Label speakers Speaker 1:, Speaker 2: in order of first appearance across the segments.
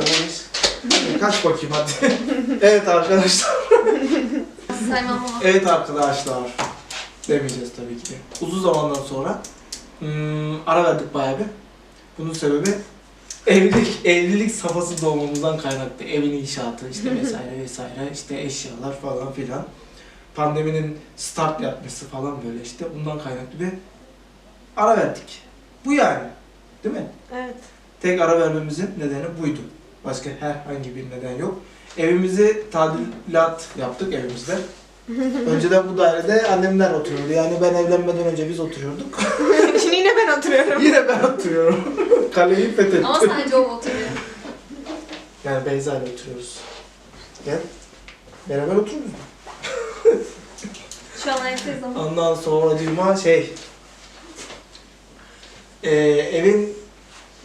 Speaker 1: tanıyız. Kaç bakayım hadi. evet arkadaşlar.
Speaker 2: Saymam ama.
Speaker 1: Evet arkadaşlar. Demeyeceğiz tabii ki. Uzun zamandan sonra hmm, ara verdik bayağı bir. Bunun sebebi evlilik, evlilik safhası doğmamızdan kaynaklı. Evin inşaatı işte vesaire vesaire işte eşyalar falan filan. Pandeminin start yapması falan böyle işte bundan kaynaklı bir ara verdik. Bu yani. Değil mi?
Speaker 3: Evet.
Speaker 1: Tek ara vermemizin nedeni buydu. Başka herhangi bir neden yok. Evimizi tadilat yaptık evimizde. Önceden bu dairede annemler oturuyordu. Yani ben evlenmeden önce biz oturuyorduk.
Speaker 3: Şimdi yine ben oturuyorum.
Speaker 1: Yine ben oturuyorum. Kaleyi fethettim.
Speaker 2: Ama sadece o oturuyor.
Speaker 1: Yani Beyza ile oturuyoruz. Gel. Beraber oturuyoruz.
Speaker 2: Şu an ayaktayız ama.
Speaker 1: Ondan sonra düğma şey... Ee, evin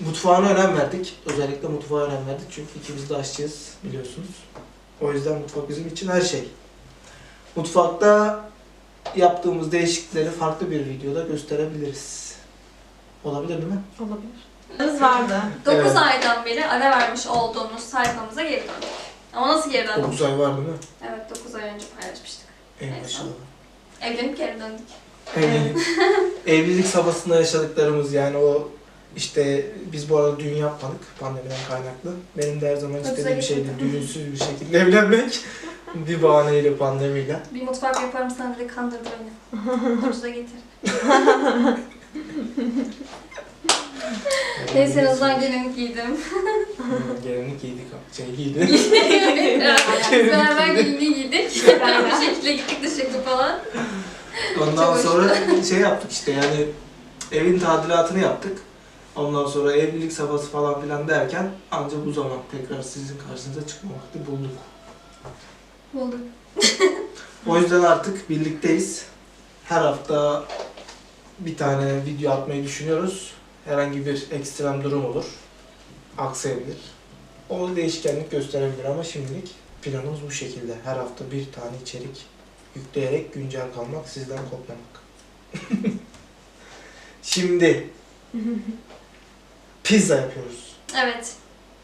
Speaker 1: mutfağına önem verdik. Özellikle mutfağa önem verdik. Çünkü ikimiz de aşçıyız biliyorsunuz. O yüzden mutfak bizim için her şey. Mutfakta yaptığımız değişiklikleri farklı bir videoda gösterebiliriz. Olabilir değil mi?
Speaker 3: Olabilir. Kız vardı.
Speaker 2: 9
Speaker 1: Evet.
Speaker 2: aydan beri ara vermiş olduğumuz sayfamıza geri döndük. Ama nasıl geri döndük?
Speaker 1: 9 ay var değil mi?
Speaker 2: Evet 9 ay önce paylaşmıştık.
Speaker 1: Ey
Speaker 2: Evet.
Speaker 1: maşallah.
Speaker 2: Evlenip geri döndük.
Speaker 1: Evlilik, evlilik safhasında yaşadıklarımız yani o işte biz bu arada düğün yapmadık pandemiden kaynaklı. Benim de her zaman
Speaker 2: Çok
Speaker 1: istediğim şeydi düğünsüz bir şekilde evlenmek. bir bahaneyle pandemiyle.
Speaker 2: Bir mutfak yaparım sana dedi kandırdı beni. Ucuza getir. Neyse en azından gelinlik giydim.
Speaker 1: Gelinlik giydik. Şey giydi.
Speaker 2: Beraber gelinliği giydik. Bu şekilde gittik dışarı falan.
Speaker 1: Ondan
Speaker 2: Çok
Speaker 1: sonra şey yaptık işte yani evin tadilatını yaptık. Ondan sonra evlilik safhası falan filan derken ancak bu zaman tekrar sizin karşınıza çıkma vakti bulduk.
Speaker 2: Bulduk.
Speaker 1: O yüzden artık birlikteyiz. Her hafta bir tane video atmayı düşünüyoruz. Herhangi bir ekstrem durum olur. Aksayabilir. O değişkenlik gösterebilir ama şimdilik planımız bu şekilde. Her hafta bir tane içerik yükleyerek güncel kalmak, sizden kopmamak. Şimdi pizza yapıyoruz.
Speaker 2: Evet.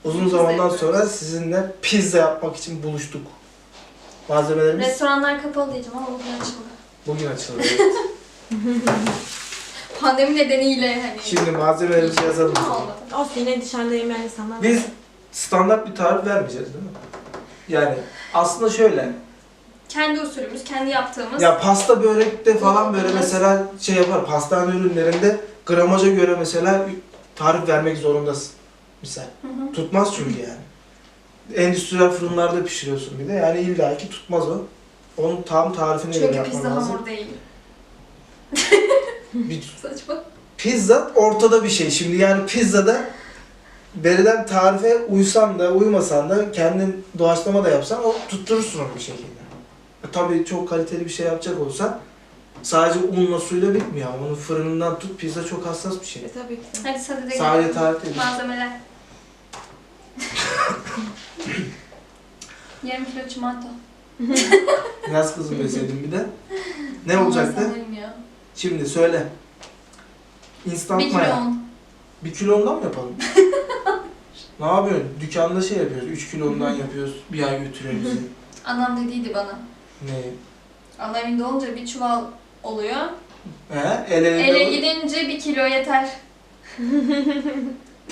Speaker 1: Uzun
Speaker 2: Pizza
Speaker 1: zamandan
Speaker 2: yapıyoruz.
Speaker 1: sonra sizinle pizza yapmak için buluştuk. Malzemelerimiz
Speaker 2: Restoranlar kapalı diyeceğim ama bugün açıldı.
Speaker 1: bugün açıldı.
Speaker 2: Pandemi nedeniyle hani.
Speaker 1: Şimdi malzemelerimizi yazalım.
Speaker 2: Olmadı.
Speaker 3: Olsun yine dışarıda yemeyen insanlar
Speaker 1: Biz standart bir tarif vermeyeceğiz değil mi? Yani aslında şöyle.
Speaker 2: Kendi usulümüz, kendi yaptığımız.
Speaker 1: Ya pasta börekte falan böyle mesela şey yapar. Pastane ürünlerinde gramaja göre mesela tarif vermek zorundasın. Misal.
Speaker 2: Hı hı.
Speaker 1: Tutmaz çünkü yani. Endüstriyel fırınlarda pişiriyorsun bir de. Yani illaki tutmaz o. Onun tam tarifini göre
Speaker 2: Çünkü
Speaker 1: yapman
Speaker 2: pizza
Speaker 1: lazım.
Speaker 2: hamur değil.
Speaker 1: Bir
Speaker 2: Saçma.
Speaker 1: Pizza ortada bir şey. Şimdi yani pizzada verilen tarife uysan da uymasan da kendin doğaçlama da yapsan o tutturursun onu bir şekilde. E, tabii çok kaliteli bir şey yapacak olsan sadece unla suyla bitmiyor. Onun fırınından tut pizza çok hassas bir şey.
Speaker 3: E, tabii ki.
Speaker 2: Hadi sadede
Speaker 1: Sadece tarif değil.
Speaker 2: Malzemeler. Yarım kilo çimento.
Speaker 1: Yaz kızım deseydin bir de. Ne olacaktı?
Speaker 2: Ya.
Speaker 1: Şimdi söyle. Instant
Speaker 2: Bir kilo
Speaker 1: maya.
Speaker 2: un.
Speaker 1: Bir kilo ondan mı yapalım? ne yapıyorsun? Dükkanda şey yapıyoruz. 3 kilo ondan yapıyoruz. Bir ay götürüyor bizi.
Speaker 2: Annem dediydi bana.
Speaker 1: ne?
Speaker 2: Ana evinde olunca bir çuval oluyor.
Speaker 1: He? El ele,
Speaker 2: Ele gidince bir kilo yeter.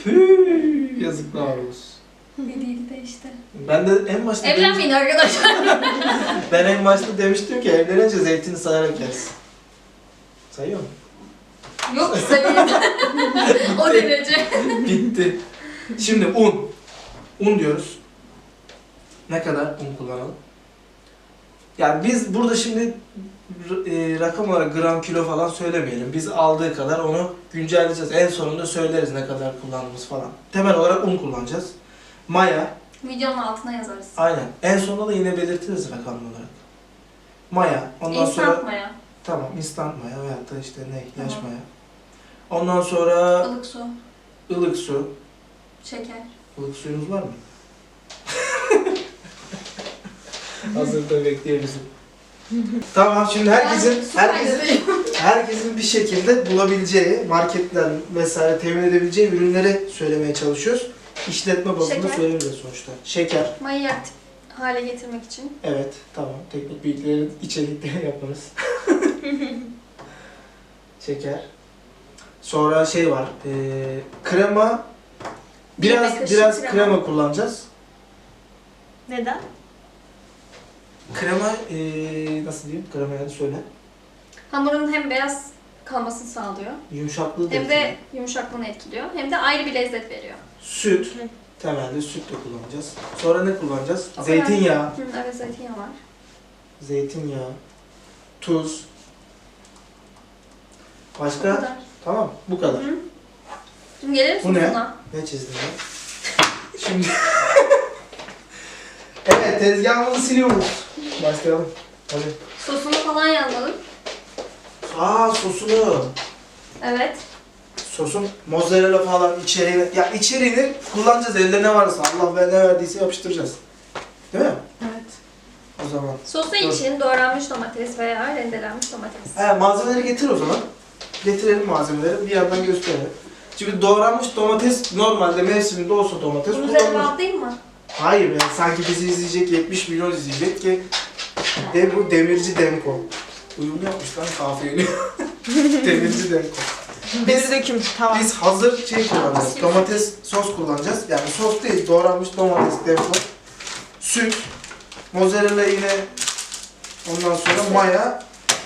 Speaker 1: Püh, yazıklar olsun.
Speaker 2: Dediydi de işte.
Speaker 1: Ben de en başta demiş-
Speaker 2: Evlenmeyin arkadaşlar.
Speaker 1: ben en başta demiştim ki evlenince zeytini sayarak yersin. Sayıyor mu?
Speaker 2: Yok sayın. o derece.
Speaker 1: Bitti. Şimdi un. Un diyoruz. Ne kadar un kullanalım? Yani biz burada şimdi e, rakam olarak gram kilo falan söylemeyelim. Biz aldığı kadar onu güncelleyeceğiz. En sonunda söyleriz ne kadar kullandığımız falan. Temel olarak un kullanacağız. Maya,
Speaker 2: Videonun altına yazarız.
Speaker 1: Aynen. En sonunda da yine belirtiriz rakamlı olarak. Maya. Ondan
Speaker 2: İnstant
Speaker 1: sonra
Speaker 2: maya.
Speaker 1: tamam instant maya veyahut da işte ne yaş
Speaker 2: Tamam.
Speaker 1: maya. Ondan sonra
Speaker 2: ılık su.
Speaker 1: ılık su.
Speaker 2: Şeker.
Speaker 1: Ilık suyunuz var mı? Hazırda bekleyebilirsin. Tamam şimdi herkesin herkesin herkesin bir şekilde bulabileceği, marketler vesaire temin edebileceği ürünleri söylemeye çalışıyoruz. işletme bazında
Speaker 2: Şeker.
Speaker 1: söylemiyoruz sonuçta. Şeker.
Speaker 2: Aktif hale getirmek için.
Speaker 1: Evet, tamam. Teknik bilgilerin içeriklerini yaparız. Şeker. Sonra şey var. eee, krema.
Speaker 2: Bir
Speaker 1: Biraz
Speaker 2: yemek kaşığı
Speaker 1: biraz
Speaker 2: krema.
Speaker 1: krema. kullanacağız.
Speaker 3: Neden?
Speaker 1: Krema eee, nasıl diyeyim? Krema yani söyle.
Speaker 2: Hamurun hem beyaz kalmasını sağlıyor.
Speaker 1: Yumuşaklığı da
Speaker 2: Hem de
Speaker 1: etkiliyor.
Speaker 2: yumuşaklığını etkiliyor. Hem de ayrı bir lezzet veriyor.
Speaker 1: süt.
Speaker 3: Hı.
Speaker 1: Temelde süt de kullanacağız. Sonra ne kullanacağız?
Speaker 2: O kadar.
Speaker 1: Zeytinyağı.
Speaker 2: Hı, evet zeytinyağı var.
Speaker 1: Zeytinyağı. Tuz.
Speaker 2: Bu
Speaker 1: Başka?
Speaker 2: kadar.
Speaker 1: Tamam, bu kadar.
Speaker 2: Hı. Şimdi gelelim
Speaker 1: Bu ne?
Speaker 2: sosuna.
Speaker 1: Ne çizdin ya? Şimdi... evet, tezgahımızı siliyoruz. Başlayalım. Hadi.
Speaker 2: Sosunu falan yazalım.
Speaker 1: Aa, sosunu.
Speaker 2: Evet.
Speaker 1: Sosun mozzarella falan içeriğini... Ya içeriğini kullanacağız elde ne varsa. Allah ve ne verdiyse yapıştıracağız. Değil mi?
Speaker 3: Evet.
Speaker 1: O zaman.
Speaker 2: Sosu
Speaker 1: Dur.
Speaker 2: için doğranmış domates veya rendelenmiş domates.
Speaker 1: He, malzemeleri getir o zaman. Getirelim malzemeleri. Bir yandan gösterelim. Şimdi doğranmış domates normalde mevsiminde olsa domates
Speaker 2: üzerine
Speaker 1: kullanılır.
Speaker 2: bantlayayım mı?
Speaker 1: Hayır yani sanki bizi izleyecek 70 milyon izleyecek ki dem, bu demirci Demko. Uyumlu yapmış lan kafiyeli. demirci Demko.
Speaker 3: Bir döküm tamam.
Speaker 1: Biz hazır şey kullanacağız. Domates sos kullanacağız. Yani sos değil doğranmış domates Demko. Süt. Mozzarella yine ondan sonra maya.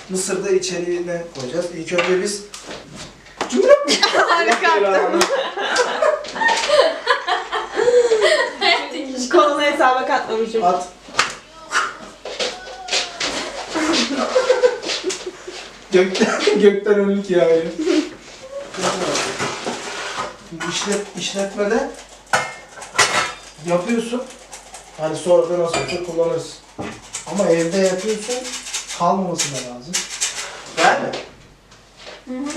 Speaker 1: Mısır da içeriğine koyacağız. İlk önce biz
Speaker 3: Harika. Hesaba katmamışım.
Speaker 1: At. gökten, gökten önlük yağıyor. İşlet, işletmede yapıyorsun. Hani sonra da nasıl olsa kullanırız. Ama evde yapıyorsun kalmaması da lazım. Değil mi?
Speaker 2: Hı hı.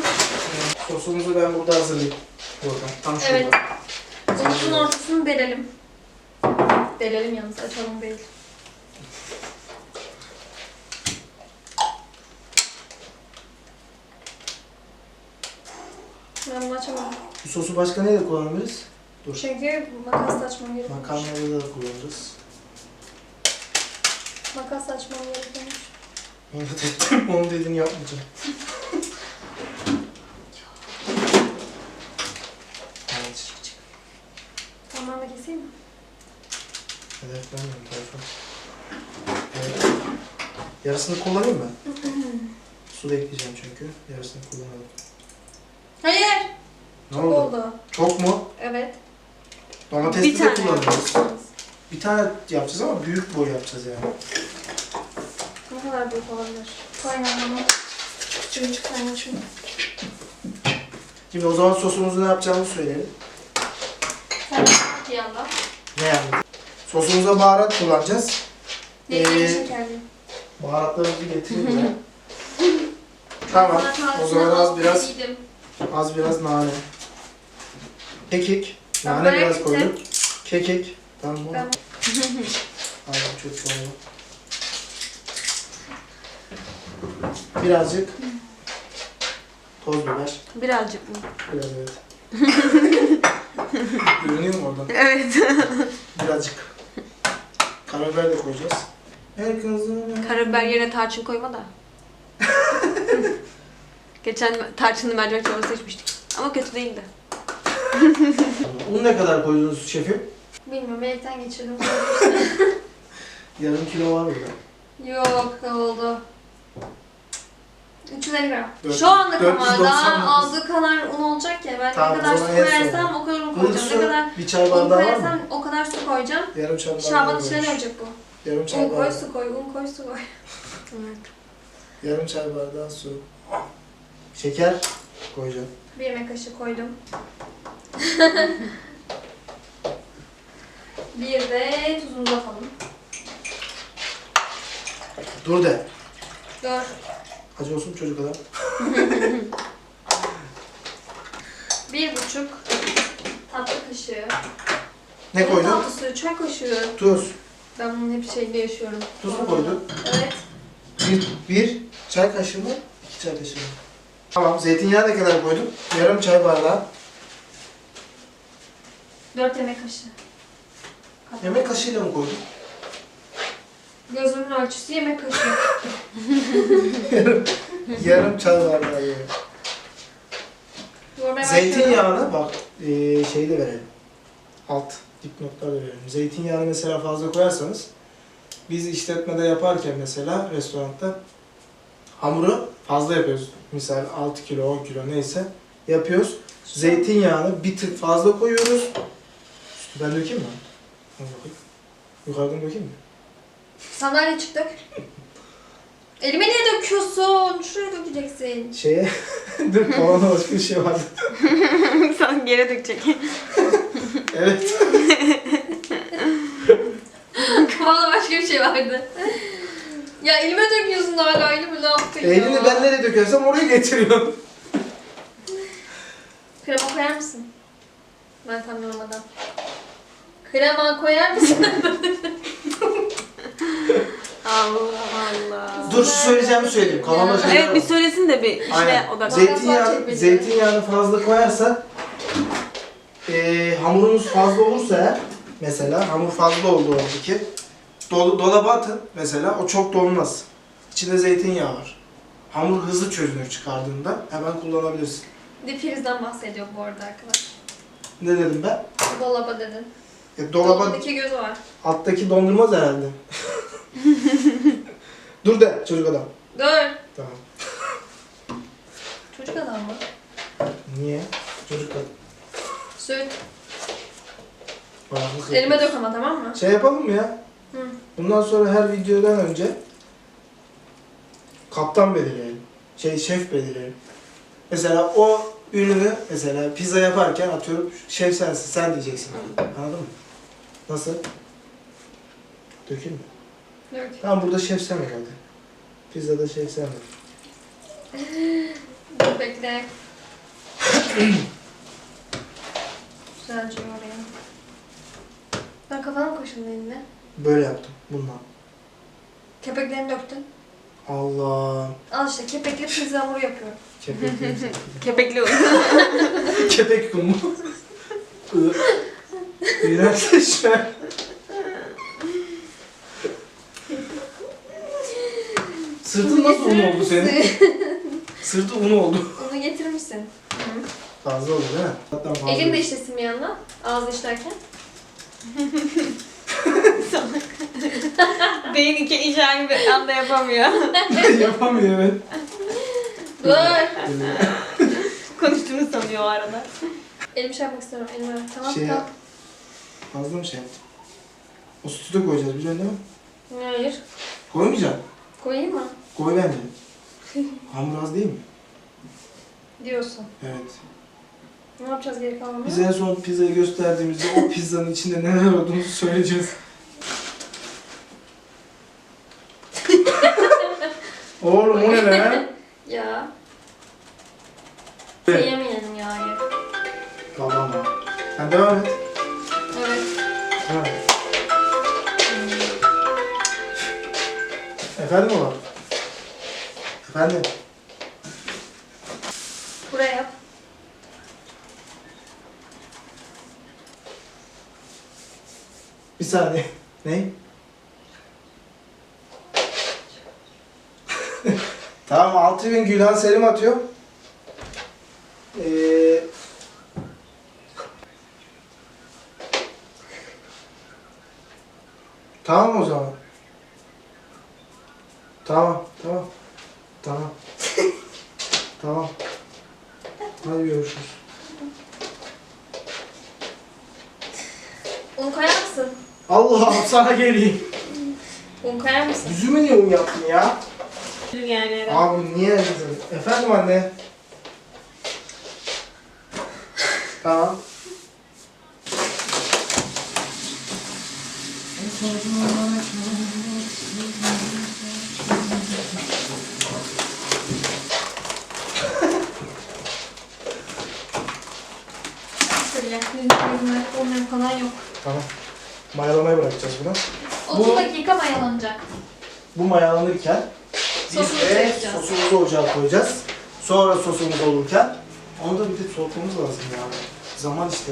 Speaker 1: Sosumuzu ben burada hazırlayayım. Burada. Tam şurada.
Speaker 2: Evet. Sosun ortasını delelim. Delelim yalnız açalım değil. Ben bunu açamam.
Speaker 1: Bu sosu başka neyle kullanabiliriz? Dur.
Speaker 2: Çünkü makas açmam gerekiyor.
Speaker 1: Makarnada da kullanırız.
Speaker 2: Makas açmam gerekiyormuş.
Speaker 1: İnat ettim, onun dediğini yapmayacağım. Evet, çık çık.
Speaker 2: Tamam da keseyim mi?
Speaker 1: Evet, ben de telefon. Evet. Yarısını kullanayım mı? Su da ekleyeceğim çünkü. Yarısını kullanalım.
Speaker 2: Hayır.
Speaker 1: Ne
Speaker 2: Çok
Speaker 1: oldu?
Speaker 2: oldu.
Speaker 1: Çok mu?
Speaker 2: Evet.
Speaker 1: Domatesli
Speaker 3: Bir
Speaker 1: de
Speaker 3: tane
Speaker 1: kullanacağız. Bir tane yapacağız ama büyük boy yapacağız yani.
Speaker 2: Ne kadar büyük olabilir? Kaynamamı. Çocuk kaynaşım.
Speaker 1: Şimdi o zaman sosumuzu ne yapacağımızı söyleyelim.
Speaker 2: Sen bir yandan.
Speaker 1: Ne yani? Sosumuza baharat kullanacağız.
Speaker 2: Dediğim
Speaker 1: Ee,
Speaker 2: şekerli.
Speaker 1: Baharatlarımızı getireyim ben. Tamam. O zaman az biraz. Az biraz nane. Kekik.
Speaker 2: Tamam,
Speaker 1: Nane
Speaker 2: ben
Speaker 1: biraz koydum. Kekik. Tamam mı?
Speaker 2: Ben
Speaker 1: Aynen çok çoğunlu. Birazcık toz biber.
Speaker 3: Birazcık mı?
Speaker 1: Biraz evet. Görünüyor mu oradan?
Speaker 3: Evet.
Speaker 1: Birazcık. Karabiber de koyacağız. Her kızım.
Speaker 3: Karabiber yerine tarçın koyma da. Geçen tarçınlı mercimek çorbası içmiştik. Ama kötü değildi.
Speaker 1: Un ne kadar koydunuz şefim?
Speaker 2: bilmiyorum elekten geçirdim.
Speaker 1: Yarım kilo var burada.
Speaker 2: Yok oldu. 350 gram.
Speaker 1: Dört-
Speaker 2: Şu anda ama
Speaker 1: 499.
Speaker 2: daha aldığı kadar un olacak ya. Ben
Speaker 1: Tamam,
Speaker 2: ne kadar
Speaker 1: o
Speaker 2: su
Speaker 1: zaman en
Speaker 2: koyarsam o kadar un
Speaker 1: Bunun
Speaker 2: koyacağım.
Speaker 1: su
Speaker 2: Ne kadar
Speaker 1: bir çay
Speaker 2: un
Speaker 1: bardağı var
Speaker 2: koyarsam
Speaker 1: mı?
Speaker 2: o kadar su koyacağım.
Speaker 1: Yarım çay bardağı
Speaker 2: Şaban
Speaker 1: koymuş.
Speaker 2: içine dönecek bu.
Speaker 1: Yarım çay
Speaker 2: Un koy su koy, un koy su koy.
Speaker 3: Evet.
Speaker 1: Yarım çay bardağı su. Şeker koyacağım.
Speaker 2: Bir yemek kaşığı koydum. bir de tuzumuzu atalım.
Speaker 1: Dur de.
Speaker 2: Dur.
Speaker 1: Acı olsun çocuk adam.
Speaker 2: Bir buçuk tatlı kaşığı.
Speaker 1: Ne koydun?
Speaker 2: Tatlı suyu, çay kaşığı.
Speaker 1: Tuz.
Speaker 2: Ben bunun hep şeyinde yaşıyorum.
Speaker 1: Tuz mu koydun?
Speaker 2: Evet.
Speaker 1: Bir, bir çay kaşığı mı? İki çay kaşığı mı? Tamam. Zeytinyağı ne kadar koydun? Yarım çay bardağı.
Speaker 2: 4 yemek kaşığı.
Speaker 1: Yemek kaşığıyla mı koydun?
Speaker 2: Gözümün ölçüsü yemek kaşığı.
Speaker 1: yarım, yarım çay bardağı
Speaker 2: başlıyorum.
Speaker 1: Zeytinyağını bak eee şeyi de verelim. Alt dipnotlar verelim. Zeytinyağını mesela fazla koyarsanız biz işletmede yaparken mesela restoranda hamuru fazla yapıyoruz. Misal 6 kilo 10 kilo neyse yapıyoruz. Zeytinyağını bir tık fazla koyuyoruz. Ben dökeyim mi? Yukarıdan dökeyim mi?
Speaker 2: Sandalye çıktık. Elime niye döküyorsun? Şuraya dökeceksin.
Speaker 1: Şeye dur kavanoz başka bir şey vardı.
Speaker 3: Sen geri dökecek.
Speaker 1: Evet.
Speaker 2: Kafamda başka bir şey vardı. ya elime döküyorsun hala elimi ne yaptın ya?
Speaker 1: Elini ben nereye dökersem oraya getiriyorum.
Speaker 2: Krema koyar mısın? Ben tam yormadan. Krema koyar mısın?
Speaker 3: Allah Allah.
Speaker 1: Dur şu söyleyeceğimi söyleyeyim. Kafamda şeyler
Speaker 3: Evet
Speaker 1: var.
Speaker 3: bir söylesin de bir işine
Speaker 1: Aynen.
Speaker 3: odaklan.
Speaker 1: Zeytinyağı, zeytinyağını fazla koyarsak eee hamurumuz fazla olursa eğer mesela hamur fazla oldu oldu ki dol, dolaba atın mesela o çok donmaz. İçinde zeytinyağı var. Hamur hızlı çözünür çıkardığında hemen kullanabilirsin.
Speaker 2: Diprizden bahsediyor bu arada arkadaş.
Speaker 1: Ne dedim ben?
Speaker 2: Dolaba dedin.
Speaker 1: E, dolaba
Speaker 2: Dolabın iki gözü var.
Speaker 1: alttaki dondurmaz herhalde. Dur de çocuk adam.
Speaker 2: Dur.
Speaker 1: Tamam.
Speaker 2: Çocuk adam mı?
Speaker 1: Niye? Çocuk adam.
Speaker 2: Süt.
Speaker 1: Bağımlılık
Speaker 2: Elime
Speaker 1: yapıyor.
Speaker 2: dök ama tamam mı?
Speaker 1: Şey yapalım mı ya?
Speaker 2: Hı.
Speaker 1: Bundan sonra her videodan önce kaptan belirleyelim. Şey şef belirleyelim. Mesela o ürünü mesela pizza yaparken atıyorum şef sensin sen diyeceksin. Anladın mı? Nasıl? Dökeyim mi?
Speaker 2: Dök.
Speaker 1: Tamam burada şef sen hadi. Pizzada şef sen.
Speaker 2: Dur bekle. Güzelce oraya. Ben kafana mı kaşındın eline?
Speaker 1: Böyle yaptım bundan.
Speaker 2: Kepeklerini döktün.
Speaker 1: Allah.
Speaker 2: Al işte kepekli pizza hamuru yapıyorum.
Speaker 3: Kepekli oldu.
Speaker 1: Kepek kumu. İğrenç şu an. Sırtın nasıl un oldu senin? Sırtı un oldu.
Speaker 2: Onu getirmişsin.
Speaker 1: Fazla oldu değil mi? Hatta fazla.
Speaker 2: Elin de işlesin bir yandan. Ağzı işlerken.
Speaker 3: Beyin iki iş aynı bir anda yapamıyor.
Speaker 1: Yapamıyor evet.
Speaker 2: Dur.
Speaker 3: Konuştuğunu sanıyor o arada.
Speaker 2: Elimi şey yapmak istiyorum. Elimi ver. Tamam
Speaker 1: Şey
Speaker 2: tamam.
Speaker 1: Fazla mı şey yaptın? O sütü de koyacağız biliyorsun değil mi?
Speaker 2: Hayır.
Speaker 1: Koymayacağım.
Speaker 2: Koyayım mı?
Speaker 1: Koy bence. Hamur az değil mi?
Speaker 2: Diyorsun.
Speaker 1: Evet.
Speaker 2: Ne yapacağız geri kalanını?
Speaker 1: Biz en son pizzayı gösterdiğimizde o pizzanın içinde neler olduğunu söyleyeceğiz. Oğlum o ne be?
Speaker 2: Ya.
Speaker 1: Evet.
Speaker 2: Yemeyelim ya. hayır.
Speaker 1: Tamam abi. Sen devam et.
Speaker 2: Evet.
Speaker 1: Devam et. Efendim oğlum? Efendim?
Speaker 2: Buraya yap.
Speaker 1: Bir saniye. Ne? tamam 6000 Gülhan Selim atıyor. Ee, tamam o zaman. Tamam, tamam. Tamam. tamam. Hadi görüşürüz.
Speaker 2: Un koyar mısın?
Speaker 1: Allah'ım sana geleyim.
Speaker 2: Un koyar mısın?
Speaker 1: Yüzümü niye un yaptın ya?
Speaker 3: Yani
Speaker 1: Abi niye kızım? Efendim anne? Tamam.
Speaker 2: Yüzüme. Olmayan falan yok.
Speaker 1: Tamam. Mayalamaya bırakacağız bunu.
Speaker 2: 30
Speaker 1: Bu-
Speaker 2: dakika mayalanacak.
Speaker 1: Bu mayalanırken biz
Speaker 2: Sosumuzu
Speaker 1: de
Speaker 2: yapacağız.
Speaker 1: sosumuzu ocağa koyacağız. Sonra sosumuz olurken onu da bir de soğutmamız lazım yani. Zaman işte.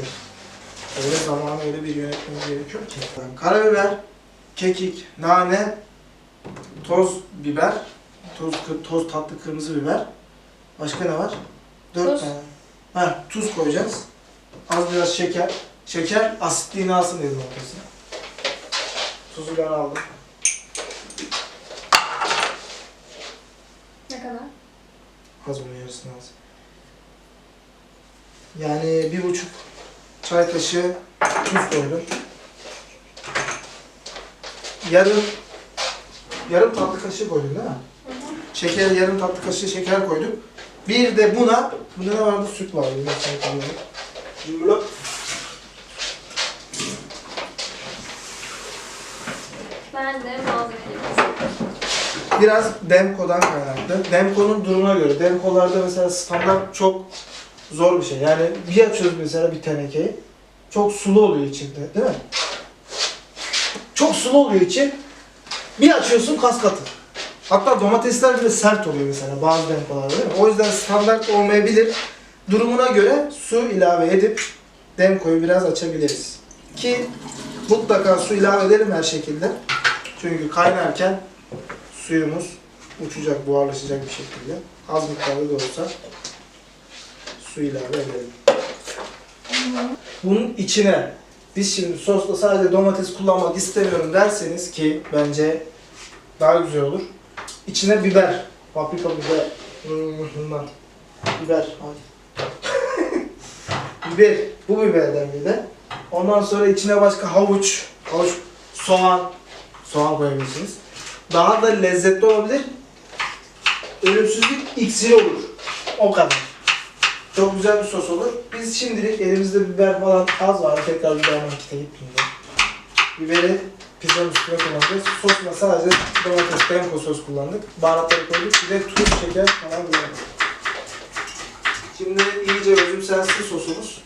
Speaker 1: Öyle zamanı öyle bir yönetmemiz gerekiyor ki. Karabiber, kekik, nane, toz biber, toz, toz tatlı kırmızı biber. Başka ne var? Dört
Speaker 2: Tuz.
Speaker 1: tane. Ha, tuz koyacağız. Az biraz şeker. Şeker asitliğini alsın dedim ortasına. Tuzu ben aldım.
Speaker 2: Ne kadar?
Speaker 1: Az bunun yarısını az. Yani bir buçuk çay kaşığı tuz koydum. Yarım yarım tatlı kaşığı koydum değil mi? Şeker yarım tatlı kaşığı şeker koyduk. Bir de buna, bunda ne vardı? Süt vardı. Dakika koyuyorum. Şimdi böyle
Speaker 2: Ben de malzemelerimizi.
Speaker 1: Biraz Demko'dan kaynaklı. Demko'nun durumuna göre. Demko'larda mesela standart çok zor bir şey. Yani bir açıyoruz mesela bir tenekeyi. Çok sulu oluyor içinde değil mi? Çok sulu oluyor içi. Bir açıyorsun kas katı. Hatta domatesler bile sert oluyor mesela bazı demkolarda değil mi? O yüzden standart olmayabilir. Durumuna göre su ilave edip demkoyu biraz açabiliriz. Ki mutlaka su ilave edelim her şekilde. Çünkü kaynarken suyumuz uçacak, buharlaşacak bir şekilde. Az miktarda da olsa su ilave edelim. Bunun içine biz şimdi sosta sadece domates kullanmak istemiyorum derseniz ki bence daha güzel olur. İçine biber, paprika biber, bundan. biber, biber, bu biberden bir de. Ondan sonra içine başka havuç, havuç, soğan, soğan koyabilirsiniz daha da lezzetli olabilir. Ölümsüzlük iksiri olur. O kadar. Çok güzel bir sos olur. Biz şimdilik elimizde biber falan az var. Tekrar biber markete gitmeyeyim. Biberi pizzanın üstüne kullanacağız. Sosla sadece domates, demko sos kullandık. Baharatları koyduk. Bir de tuz, şeker falan kullandık. Şimdi iyice özümsensin sosumuz.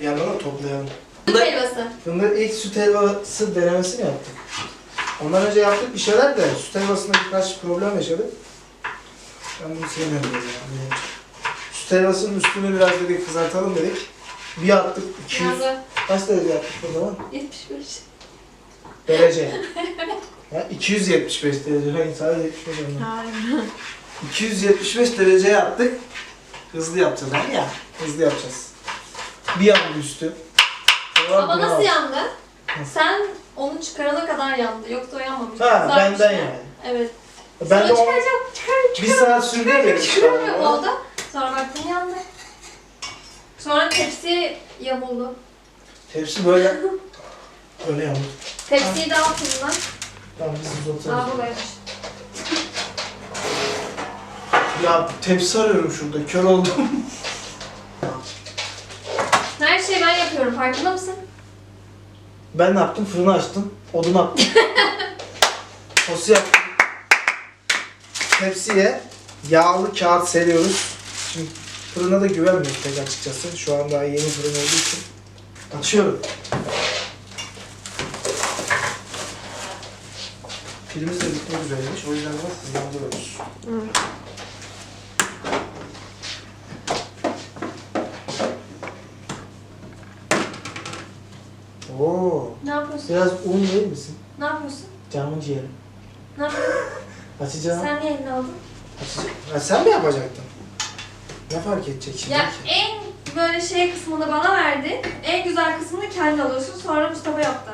Speaker 1: Bir yandan da toplayalım.
Speaker 2: Süt helvası.
Speaker 1: Fındık ilk süt helvası denemesini yaptık. Ondan önce yaptık bir şeyler de süt helvasında birkaç problem yaşadık. Ben bunu sevmiyorum yani. Süt helvasının üstünü biraz dedik kızartalım dedik. Bir attık 200,
Speaker 2: Yandı.
Speaker 1: kaç derece yaptık o zaman?
Speaker 2: 75.
Speaker 1: Derece. Ha, 275 derece. Hayır sadece 75 derece.
Speaker 3: Hayır.
Speaker 1: 275 derece yaptık. Hızlı yapacağız hani ya. Hızlı yapacağız. Bir yandı üstü. Sonra
Speaker 2: Ama nasıl yandı? Sen onu çıkarana kadar yandı. Yoksa o yanmamış.
Speaker 1: Ha
Speaker 2: Kızarmış
Speaker 1: benden
Speaker 2: ya.
Speaker 1: yani.
Speaker 2: Evet.
Speaker 1: Ben
Speaker 2: Sonra
Speaker 1: de o
Speaker 2: çıkaracağım. Çıkar,
Speaker 1: bir saat sürdü ya benim çıkarmam.
Speaker 2: oldu. Sonra baktım yandı. Sonra tepsi yamuldu.
Speaker 1: Tepsi böyle öyle yandı.
Speaker 2: Tepsiyi de altından.
Speaker 1: Tamam biz
Speaker 2: Aa
Speaker 1: otururuz.
Speaker 2: buradaymış.
Speaker 1: Ya tepsi arıyorum şurada kör oldum.
Speaker 2: Her şeyi ben yapıyorum. Farkında mısın?
Speaker 1: Ben ne yaptım? Fırını açtım. Odun attım. Sosu yaptım. Tepsiye yağlı kağıt seriyoruz. Şimdi fırına da güvenmiyorum pek açıkçası. Şu an daha yeni fırın olduğu için. Açıyorum. Pilimiz de bitmek üzereymiş. O yüzden biraz hızlandırıyoruz. Oo.
Speaker 2: Ne yapıyorsun?
Speaker 1: Biraz un verir misin?
Speaker 2: Ne yapıyorsun?
Speaker 1: Camın ciğeri.
Speaker 2: Ne yapıyorsun?
Speaker 1: Açacağım.
Speaker 2: Sen niye elini aldın?
Speaker 1: Açacağım. Ha, sen mi yapacaktın? Ne fark edecek şimdi
Speaker 2: Ya
Speaker 1: ki?
Speaker 2: en böyle şey kısmını bana verdi. En güzel kısmını kendi alıyorsun. Sonra Mustafa yaptı.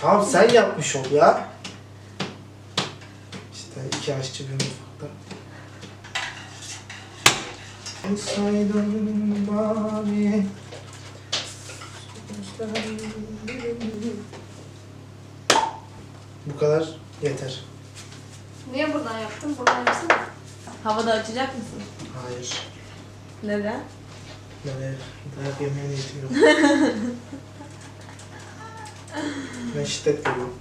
Speaker 1: Tamam sen yapmış ol ya. İşte iki aşçı bir mutfakta. Olsaydın mavi Bu kadar yeter.
Speaker 2: Niye buradan yaptın? Buradan yapsana.
Speaker 3: Havada açacak mısın?
Speaker 1: Hayır.
Speaker 3: Neden?
Speaker 1: Böyle dayak yemeye niyetim yok. ben şiddet görüyorum.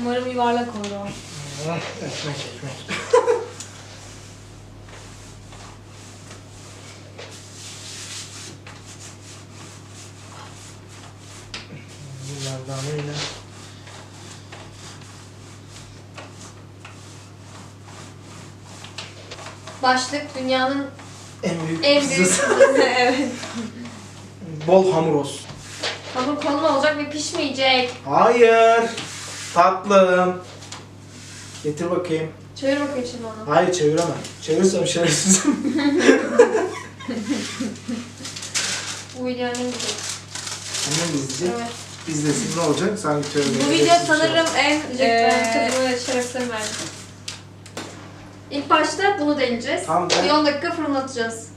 Speaker 3: Umarım yuvarlak olur o.
Speaker 1: Ah, ekmek ekmek.
Speaker 2: Başlık dünyanın
Speaker 1: En büyük
Speaker 2: en büyük
Speaker 3: evet.
Speaker 1: Bol hamur olsun.
Speaker 2: hamur kalın olacak ve pişmeyecek.
Speaker 1: Hayır. Tatlım. Getir bakayım.
Speaker 2: Çevir bakayım şimdi onu.
Speaker 1: Hayır çeviremem. Çevirirsem şerefsizim.
Speaker 2: Bu video annem gibi.
Speaker 1: Annem de izleyecek.
Speaker 2: Evet.
Speaker 1: İzlesin ne olacak? Sanki tövbe.
Speaker 3: Bu video sanırım en
Speaker 2: Diyecek ben
Speaker 3: eee
Speaker 2: kızıma şerefsiz verdim. İlk başta bunu deneyeceğiz.
Speaker 1: Tamam, ben-
Speaker 2: Bir 10 dakika fırınlatacağız.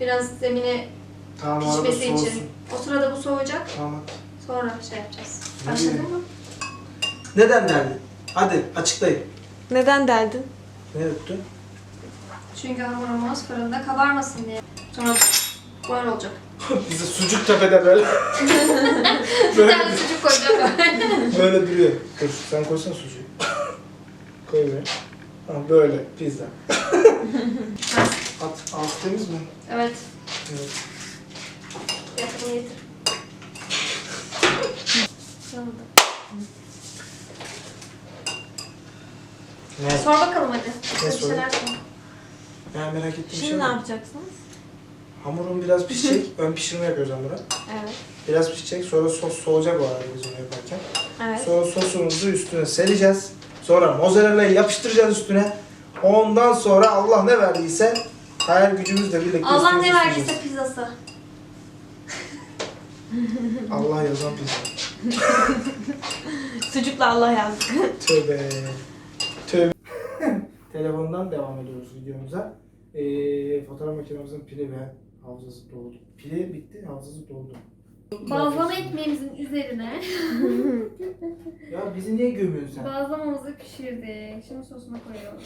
Speaker 2: Biraz zemine
Speaker 1: Tamam o arada
Speaker 2: pişmesi
Speaker 1: soğusun.
Speaker 2: için. O sırada bu soğuyacak.
Speaker 1: Tamam.
Speaker 2: Sonra şey yapacağız.
Speaker 1: Ne
Speaker 2: Başladın
Speaker 1: bileyim.
Speaker 2: mı?
Speaker 1: Neden derdin? Hadi açıklayın.
Speaker 3: neden derdin?
Speaker 1: Ne öttü?
Speaker 2: Çünkü hamurumuz fırında kabarmasın diye. Sonra böyle olacak.
Speaker 1: Bize sucuk tepede böyle.
Speaker 2: Bir
Speaker 1: böyle,
Speaker 2: tane sucuk koyacağım
Speaker 1: böyle duruyor. Dur sen koysana sucuğu. Koy be. Ha, böyle pizza. At, altı temiz mi?
Speaker 2: evet.
Speaker 1: Evet.
Speaker 2: Yakını getir.
Speaker 1: Ne?
Speaker 2: Sor bakalım hadi.
Speaker 1: Ne
Speaker 2: Bir
Speaker 1: sorayım?
Speaker 2: şeyler sor.
Speaker 1: Ben merak ettiğim
Speaker 3: Şimdi
Speaker 1: şey
Speaker 3: ne
Speaker 1: var.
Speaker 3: yapacaksınız?
Speaker 1: Hamurun biraz pişecek. Ön pişirme yapıyoruz hamura.
Speaker 3: Evet.
Speaker 1: Biraz pişecek. Sonra sos soğuyacak o arada biz onu yaparken.
Speaker 3: Evet.
Speaker 1: Sonra sosumuzu üstüne sereceğiz. Sonra mozzarella'yı yapıştıracağız üstüne. Ondan sonra Allah ne verdiyse hayal gücümüzle birlikte
Speaker 2: Allah
Speaker 1: üstüne
Speaker 2: ne
Speaker 1: süsleyeceğiz.
Speaker 2: verdiyse pizzası.
Speaker 1: Allah yazan pizza.
Speaker 3: Sucukla Allah yazdık.
Speaker 1: Tövbe. Tövbe. Telefondan devam ediyoruz videomuza. Ee, fotoğraf makinemizin pili ve hafızası doldu. Pili bitti, hafızası doldu.
Speaker 2: Bazlama ekmeğimizin üzerine
Speaker 1: Ya bizi niye gömüyorsun sen?
Speaker 2: bazlamamızı pişirdik. Şimdi sosuna koyuyorum.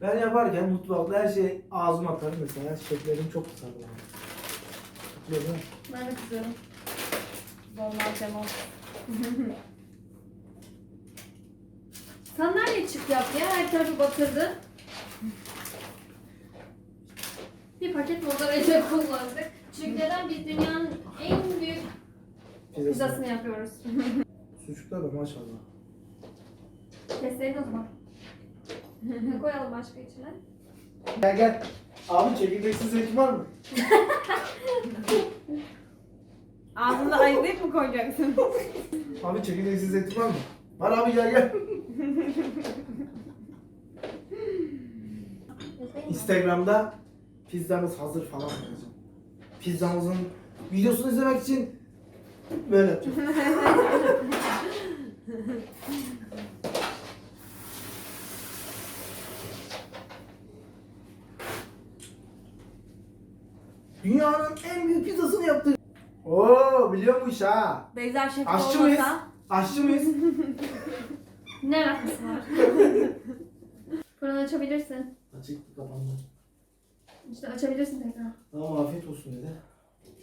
Speaker 1: Ben yaparken mutfakta her şey ağzıma atarım mesela. Şeflerim çok kısa yani. Biliyor musun?
Speaker 2: Ben de kızıyorum.
Speaker 3: Bol malzeme olsun.
Speaker 2: Sandalye çık yap ya. Her tarafı batırdı. Bir paket mozzarella kullandık. Çünkü neden biz dünyanın en büyük pizzasını yapıyoruz.
Speaker 1: Sucuklar da maşallah.
Speaker 2: Keselim o zaman. koyalım başka içine?
Speaker 1: Gel gel. Abi çekirdeksiz zeytin var mı?
Speaker 3: Ağzında ayıklayıp mı koyacaksın?
Speaker 1: Abi çekirdeksiz zeytin var mı? Var abi gel gel. Instagram'da pizzamız hazır falan yazacağım. Pizzamızın videosunu izlemek için böyle yapacağım. Dünyanın en büyük pizzasını yaptık. Oo biliyor musun iş ha?
Speaker 3: Beyza şef
Speaker 1: Aşçı mıyız?
Speaker 3: olmasa
Speaker 1: Aşçı mıyız?
Speaker 2: Ne alakası var? Fırını açabilirsin.
Speaker 1: Açık kapandı.
Speaker 2: İşte açabilirsin tekrar.
Speaker 1: Tamam afiyet olsun dedi.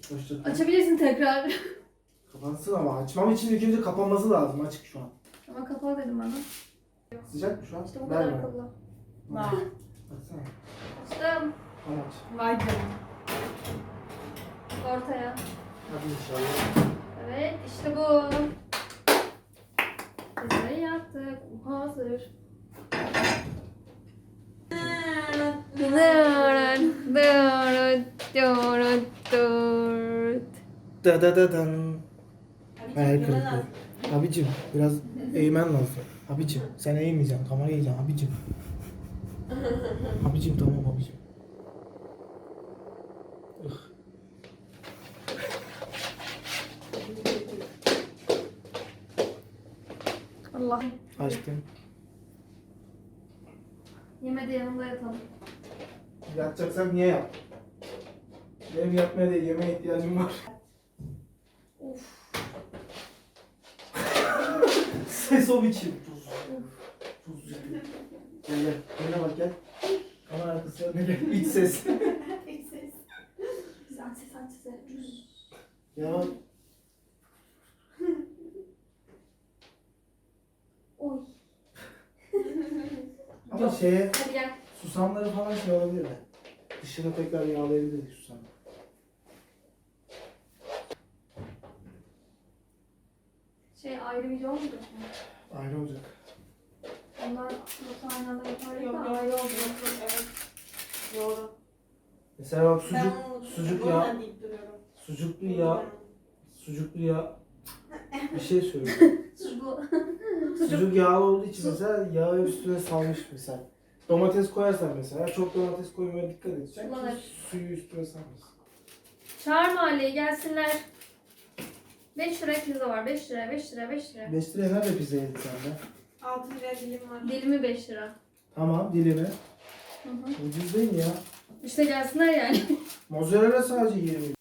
Speaker 1: Hoşça kal.
Speaker 2: Açabilirsin tekrar.
Speaker 1: Kapansın ama açmam için ilk önce kapanması lazım açık şu an.
Speaker 2: Ama kapalı dedim bana.
Speaker 1: Sıcak mı şu an?
Speaker 2: İşte bu kadar
Speaker 1: bana.
Speaker 2: akıllı.
Speaker 3: Vay.
Speaker 1: Açsana.
Speaker 2: Açtım.
Speaker 1: Tamam aç.
Speaker 3: Vay canına.
Speaker 2: Ortaya.
Speaker 1: Hadi inşallah.
Speaker 2: Evet işte bu. Pizzayı yaptık. Hazır.
Speaker 1: Da da da dan. Hayal kırıklığı. Abicim biraz eğmen lazım. Abicim sen eğmeyeceksin kamerayı eğeceksin abicim. abicim tamam abicim.
Speaker 2: Allah.
Speaker 1: Açtım.
Speaker 2: Yemedi yanımda yatalım.
Speaker 1: Yatacaksak niye yap? Benim yatmaya değil yemeğe ihtiyacım var.
Speaker 2: Of.
Speaker 1: Ses o biçim. Tuz. Tuz. Gel gel. Önüne bak gel. Kamera arkasına gel. İç ses.
Speaker 2: Güzel ses aç ses.
Speaker 1: ya bak.
Speaker 2: Oy.
Speaker 1: Ama şeye
Speaker 2: Hadi gel.
Speaker 1: susamları falan şey olabilir de. Dışını tekrar yağlayabiliriz susam.
Speaker 2: Şey ayrı video olmayacak mı?
Speaker 1: Ayrı olacak.
Speaker 2: Onlar yoksa aynı anda yapardık
Speaker 4: Yok
Speaker 2: da
Speaker 4: yok
Speaker 2: ayrı
Speaker 4: yok evet. Doğru.
Speaker 1: Mesela bak
Speaker 4: Ben
Speaker 1: sucuk,
Speaker 4: onu
Speaker 1: sucuk ya,
Speaker 4: yüzden deyip duruyorum.
Speaker 1: sucuklu ya, sucuklu ya bir şey.
Speaker 2: Sucuklu.
Speaker 1: Sucuk yağlı olduğu için mesela yağı üstüne salmış mesela. Domates koyarsan mesela çok domates koymaya dikkat edeceksin ki suyu üstüne salmasın.
Speaker 2: Çağır mahalleye gelsinler. 5 lira pizza var. 5 lira, 5 lira, 5 lira.
Speaker 1: 5 liraya nerede pizza yedik sen de?
Speaker 4: 6 lira dilim var.
Speaker 2: Dilimi 5 lira.
Speaker 1: Tamam dilimi.
Speaker 2: Hı hı.
Speaker 1: Ucuz değil mi ya?
Speaker 2: İşte gelsinler yani.
Speaker 1: Mozzarella sadece 20